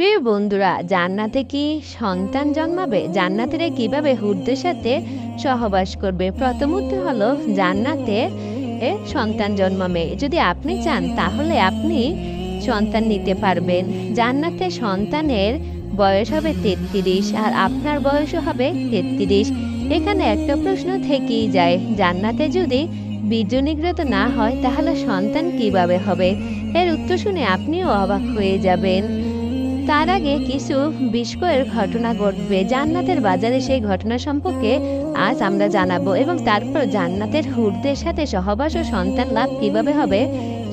প্রিয় বন্ধুরা জান্নাতে কি সন্তান জন্মাবে? জান্নাতেরা কীভাবে হুরদের সাথে সহবাস করবে? প্রথমত হলো জান্নাতে এ, সন্তান জন্মাবে। যদি আপনি চান তাহলে আপনি সন্তান নিতে পারবেন। জান্নাতে সন্তানের বয়স হবে তেত্রিশ আর আপনার বয়সও হবে তেত্রিশ। এখানে একটা প্রশ্ন থেকেই যায় জান্নাতে যদি বীর্য নিগৃহীত না হয় তাহলে সন্তান কীভাবে হবে? এর উত্তর শুনে আপনিও অবাক হয়ে যাবেন। তার আগে কিছু বিস্ময়ের ঘটনা ঘটবে। জান্নাতের বাজারে সেই ঘটনা সম্পর্কে আজ আমরা জানাব এবং তারপর জান্নাতের হুরদের সাথে সহবাস ও সন্তান লাভ কীভাবে হবে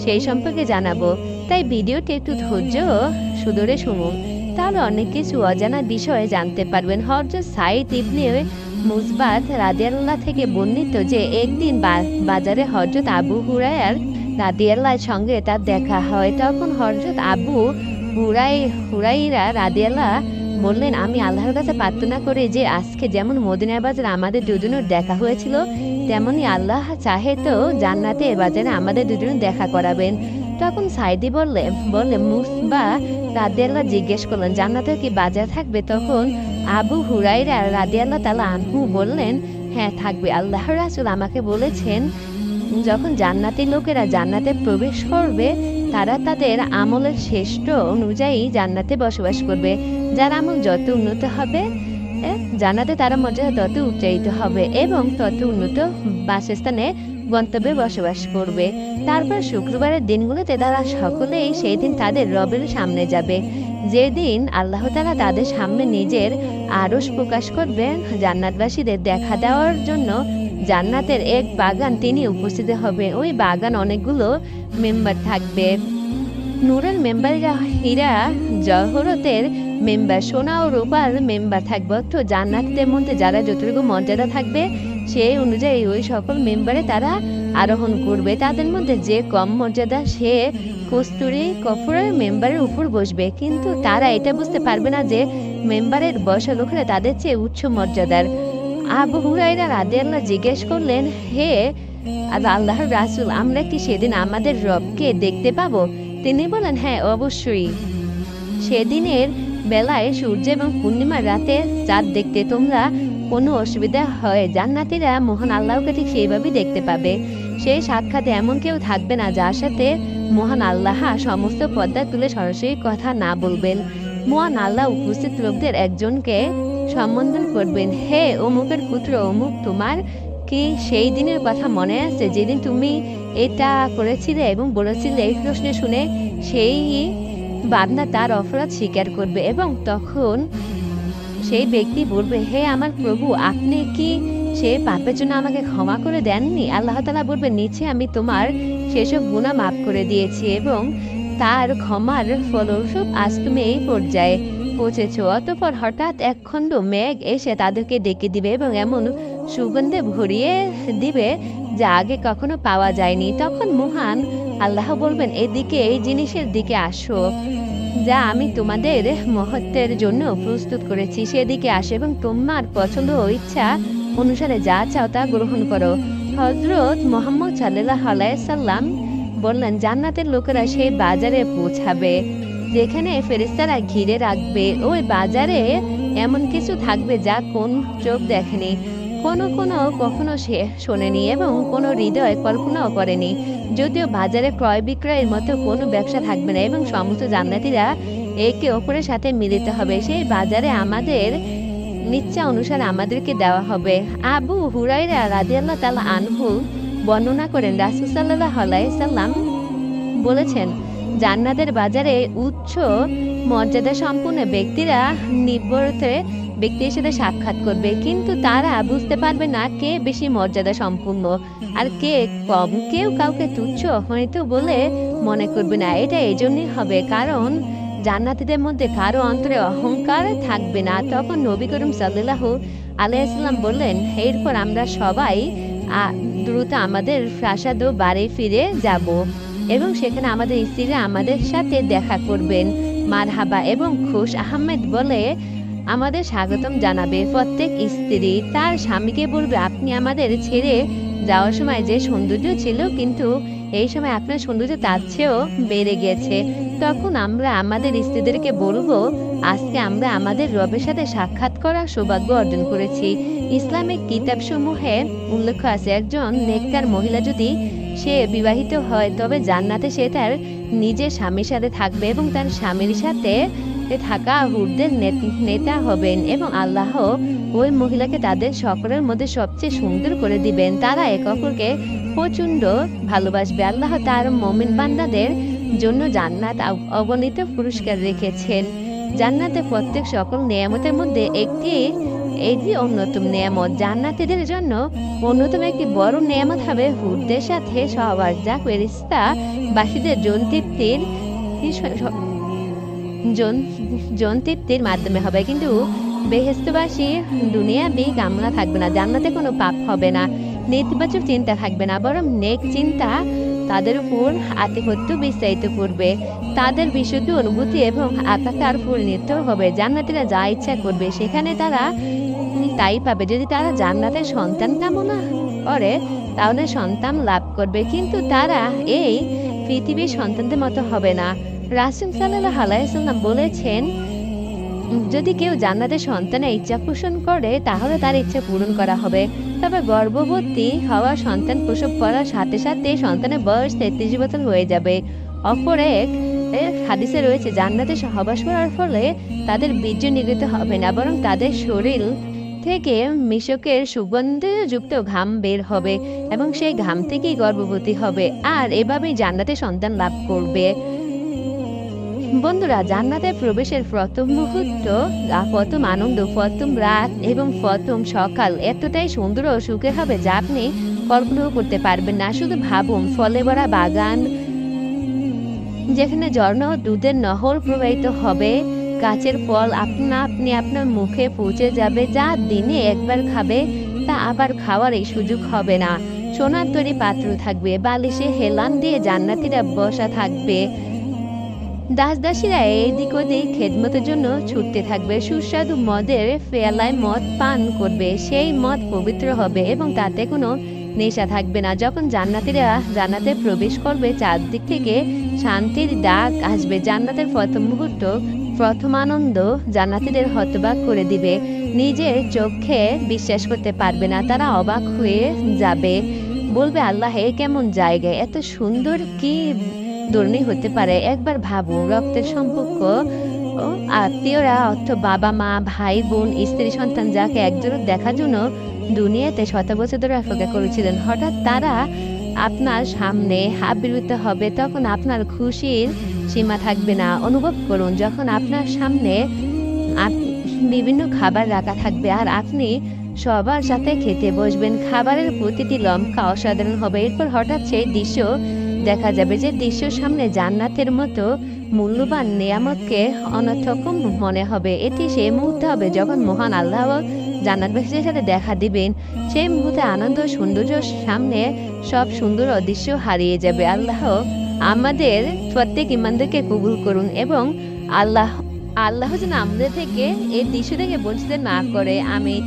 সেই সম্পর্কে জানাব। তাই ভিডিওটি একটু ধৈর্য সুদূরে শুনুন। তাহলে অনেক কিছু অজানা বিষয়ে জানতে পারবেন। হরজত সাইদ ইবনে মুসবাত রাদিয়াল্লাহ থেকে বর্ণিত যে, একদিন বাজারে হরজত আবু হুরায়ার রাদিয়াল্লাহর সঙ্গে তার দেখা হয়। তখন হরজত আবু হুরাই হুরাইরা রাদিয়াল্লাহ বললেন, আমি আল্লাহর কাছে প্রার্থনা করি যে, আজকে যেমন মদিনার বাজারে আমাদের দুজনের দেখা হয়েছিল, তেমনি আল্লাহ চাহে তো জান্নাতে বাজারে আমাদের দুজনের দেখা করাবেন। তখন সাইদি বললে বললে, মুসবা রাদিয়াল্লাহ জিজ্ঞেস করলেন জান্নাতে কি বাজার থাকবে? তখন আবু হুরাইরা রাদিয়াল্লাহ তালা আনহু বললেন হ্যাঁ থাকবে। আল্লাহ রাসুল আমাকে বলেছেন, যখন জান্নাতি লোকেরা জান্নাতে প্রবেশ করবে তারা তাদের আমলের শ্রেষ্ঠ অনুযায়ী জান্নাতে বসবাস করবে। যার আমল যত উন্নত হবে এ, জান্নাতে তারা মর্যাদা তত উচ্চারিত হবে এবং তত উন্নত বাসস্থানে গন্তব্যে বসবাস করবে। তারপর শুক্রবারের দিনগুলোতে তারা সকলেই সেই দিন তাদের রবের সামনে যাবে। যেদিন আল্লাহ তারা তাদের সামনে নিজের আরস প্রকাশ করবেন জান্নাতবাসীদের দেখা দেওয়ার জন্য জান্নাতের এক বাগান তিনি উপস্থিত হবে। ওই বাগান অনেকগুলো মেম্বার থাকবে। নূরের মেম্বাররা, হীরা, জহরতের মেম্বার, সোনা ও রূপার মেম্বার থাকবে। তো জান্নাতদের মধ্যে যারা যতটুকু মর্যাদা থাকবে, সেই অনুযায়ী ওই সকল মেম্বারে তারা আরোহণ করবে। তাদের মধ্যে যে কম মর্যাদা, সে কস্তুরি কফরের মেম্বারের উপর বসবে। কিন্তু তারা এটা বুঝতে পারবে না যে মেম্বারের বসা লোকেরা তাদের চেয়ে উচ্চ মর্যাদার। আবু হুরাইরা রাদিয়াল্লাহ জিজ্ঞেস করলেন, হে আল্লাহর রাসূল, আমরা কি সেদিন আমাদের রবকে দেখতে পাবো? তিনি বলেন হ্যাঁ অবশ্যই। সেদিনের বেলায় সূর্য এবং পূর্ণিমার রাতে চাঁদ দেখতে তোমরা কোনো অসুবিধা হয়, জান্নাতিরা মহান আল্লাহকে ঠিক সেইভাবেই দেখতে পাবে। সেই সাক্ষাতে এমন কেউ থাকবে না যার সাথে মহান আল্লাহ সমস্ত পর্দা তুলে সরাসরি কথা না বলবেন। মহান আল্লাহ উপস্থিত লোকদের একজনকে সম্বোধন করবেন, হে অমুকের পুত্র, অমুক তোমার কি সেই দিনের কথা মনে আছে? যেদিন তুমি এটা করেছিলে এবং বলেছিলে এই প্রশ্নে শুনে সেই বাদনা তার অপরাধ স্বীকার করবে এবং তখন সেই ব্যক্তি বলবে, হে আমার প্রভু, আপনি কি সে পাপের জন্য আমাকে ক্ষমা করে দেননি? আল্লাহ তালা বলবে নিচে আমি তোমার সেসব গুণা মাফ করে দিয়েছি এবং তার ক্ষমার ফলস্বরূপ আজ তুমি এই পর্যায়ে পৌঁছেছ। অতপর হঠাৎ এক খণ্ড মেঘ এসে তাদেরকে ডেকে দিবে এবং এমন সুগন্ধে ভরিয়ে দিবে যা আগে কখনো পাওয়া যায়নি। তখন মহান আল্লাহ বলবেন, এদিকে এই জিনিসের দিকে আসো, যা আমি তোমাদের মহত্বের জন্য প্রস্তুত করেছি। সেদিকে আসো এবং তোমার পছন্দ ও ইচ্ছা অনুসারে যা চাও তা গ্রহণ করো। হজরত মোহাম্মদ সাল্লাহ সাল্লাম বললেন, জান্নাতের লোকেরা সেই বাজারে পৌঁছাবে। যেখানে ফেরেস্তারা ঘিরে রাখবে, ওই বাজারে এমন কিছু থাকবে যা কোন চোখ দেখেনি। কোনো কোনো কখনো সে শোনেনি এবং কোনো হৃদয় কল্পনাও করেনি। যদিও বাজারে ক্রয় বিক্রয়ের মতো কোনো ব্যবসা থাকবে না এবং সমস্ত জান্নাতিরা একে অপরের সাথে মিলিত হবে। সেই বাজারে আমাদের নিচ্ছা অনুসারে আমাদেরকে দেওয়া হবে। আবু হুরাইরা রাদিয়াল্লাহ তালা আনহু বর্ণনা করেন, রাসুল সাল্লাহ সাল্লাম বলেছেন জান্নাতের বাজারে উচ্চ মর্যাদা সম্পন্ন ব্যক্তিরা নিবরতে ব্যক্তির সাথে সাক্ষাৎ করবে। কিন্তু তারা বুঝতে পারবে না কে বেশি মর্যাদা সম্পূর্ণ আর কে কম। কেউ কাউকে তুচ্ছ হয়তো বলে মনে করবে না। এটা এই জন্যই হবে। কারণ জান্নাতীদের মধ্যে কারও অন্তরে অহংকার থাকবে না। তখন নবী করিম সাল্লাহ আলাইসাল্লাম বললেন, এরপর আমরা সবাই দ্রুত আমাদের প্রাসাদ ও বাড়ি ফিরে যাব। এবং সেখানে আমাদের স্ত্রীরা আমাদের সাথে দেখা করবেন। মারহাবা এবং খুশ আহমেদ বলে আমাদের স্বাগতম জানাবে। প্রত্যেক স্ত্রী তার স্বামীকে বলবে, আপনি আমাদের ছেড়ে যাওয়ার সময় যে সৌন্দর্য ছিল, কিন্তু এই সময় আপনার সৌন্দর্য তার চেয়েও বেড়ে গেছে। তখন আমরা আমাদের স্ত্রীদেরকে বলব, আজকে আমরা আমাদের রবের সাথে সাক্ষাৎ করার সৌভাগ্য অর্জন করেছি। ইসলামিক কিতাবসমূহে উল্লেখ আছে, একজন নেককার মহিলা যদি সে বিবাহিত হয়, তবে জান্নাতে সে তার নিজের স্বামীর সাথে থাকবে এবং তার স্বামীর সাথে থাকা হুরদের নেতা হবেন এবং আল্লাহ ওই মহিলাকে তাদের সকলের মধ্যে সবচেয়ে সুন্দর করে দিবেন। তারা এক অপরকে প্রচণ্ড ভালোবাসবে। আল্লাহ তার মমিন বান্দাদের জন্য জান্নাত অগণিত পুরস্কার রেখেছেন। জান্নাতে প্রত্যেক সকল নিয়ামতের মধ্যে একটি এটি অন্যতম নিয়ামত। জান্নাতীদের জন্য অন্যতম একটি বড় নিয়ামত হবে হুরদের সাথে সহবাস যা ফেরিস্তা বাসীদের জন তৃপ্তির জন- জন তৃপ্তির মাধ্যমে হবে। কিন্তু বেহেস্তবাসী দুনিয়াবি কামনা থাকবে না। জান্নাতে কোনো পাপ হবে না। নেতিবাচক চিন্তা থাকবে না, বরং নেক চিন্তা তাদের উপর আতিপত্য বিস্তারিত করবে। তাদের বিশুদ্ধ অনুভূতি এবং আকাঙ্ক্ষার পরিণত হবে। জান্নাতিরা যা ইচ্ছা করবে, সেখানে তারা তাই পাবে। যদি তারা জান্নাতের সন্তান কামনা করে, তাহলে সন্তান লাভ করবে। কিন্তু তারা এই পৃথিবীর সন্তানদের মতো হবে না। রাসুল সাল্লাহ আলাইসাল্লাম বলেছেন যদি কেউ জান্নাতের সন্তানের ইচ্ছা পোষণ করে, তাহলে তার ইচ্ছা পূরণ করা হবে। তবে গর্ভবতী হওয়া সন্তান প্রসব করার সাথে সাথে সন্তানের বয়স তেত্রিশ বছর হয়ে যাবে। অপর এক হাদিসে রয়েছে, জান্নাতে সহবাস করার ফলে তাদের বীর্য নিগৃহীত হবে না, বরং তাদের শরীর থেকে মিশকের সুগন্ধযুক্ত ঘাম বের হবে এবং সেই ঘাম থেকেই গর্ভবতী হবে। আর এভাবেই জান্নাতে সন্তান লাভ করবে। বন্ধুরা জান্নাতে প্রবেশের প্রথম মুহূর্ত প্রথম আনন্দ, প্রথম রাত এবং প্রথম সকাল এতটাই সুন্দর ও সুখের হবে যা আপনি কল্পনাও করতে পারবেন না। শুধু ভাবুন, ফলে ভরা বাগান যেখানে ঝর্ণা দুধের নহর প্রবাহিত হবে, গাছের ফল আপনা আপনি আপনার মুখে পৌঁছে যাবে, যা দিনে একবার খাবে, তা আবার খাওয়ার এই সুযোগ হবে না। সোনার তৈরি পাত্র থাকবে, বালিশে হেলান দিয়ে জান্নাতিরা বসা থাকবে। দাস দাসীরা এদিক ওদিক খেদমতের জন্য ছুটতে থাকবে। সুস্বাদু মদের ফেলায় মদ পান করবে। সেই মদ পবিত্র হবে এবং তাতে কোনো নেশা থাকবে না। যখন জান্নাতিরা জান্নাতে প্রবেশ করবে, চারদিক থেকে শান্তির ডাক আসবে। জান্নাতের প্রথম মুহূর্ত, প্রথম আনন্দ জান্নাতিদের হতবাক করে দিবে। নিজের চোখে বিশ্বাস করতে পারবে না। তারা অবাক হয়ে যাবে। বলবে, আল্লাহ কেমন জায়গায় এত সুন্দর কি দুর্নি হতে পারে। একবার ভাবুন, রক্তের সম্পর্ক আত্মীয়রা অর্থ বাবা মা, ভাই, বোন, স্ত্রী, সন্তান যাকে একজোট দেখার জন্য দুনিয়াতে শত বছর ধরে অপেক্ষা করেছিলেন। হঠাৎ তারা আপনার সামনে হাব আবির্ভূত হবে, তখন আপনার খুশির সীমা থাকবে না। অনুভব করুন, যখন আপনার সামনে বিভিন্ন খাবার রাখা থাকবে আর আপনি সবার সাথে খেতে বসবেন, খাবারের প্রতিটি লম্কা অসাধারণ হবে। এরপর হঠাৎ সেই দৃশ্য দেখা যাবে যে দৃশ্যের সামনে জান্নাতের মতো মূল্যবান নিয়ামতকে অনর্থকম মনে হবে। এটি সেই মুহূর্তে হবে যখন মহান আল্লাহ জান্নাতবাসীদের সাথে দেখা দিবেন। সেই মুহূর্তে আনন্দ ও সৌন্দর্যের সামনে সব সুন্দর অদৃশ্য হারিয়ে যাবে। আল্লাহ আমাদের প্রত্যেক ইমানদেরকে কবুল করুন এবং আল্লাহ আল্লাহ যেন আমাদের থেকে এই দৃশ্য থেকে বঞ্চিত না করে। আমি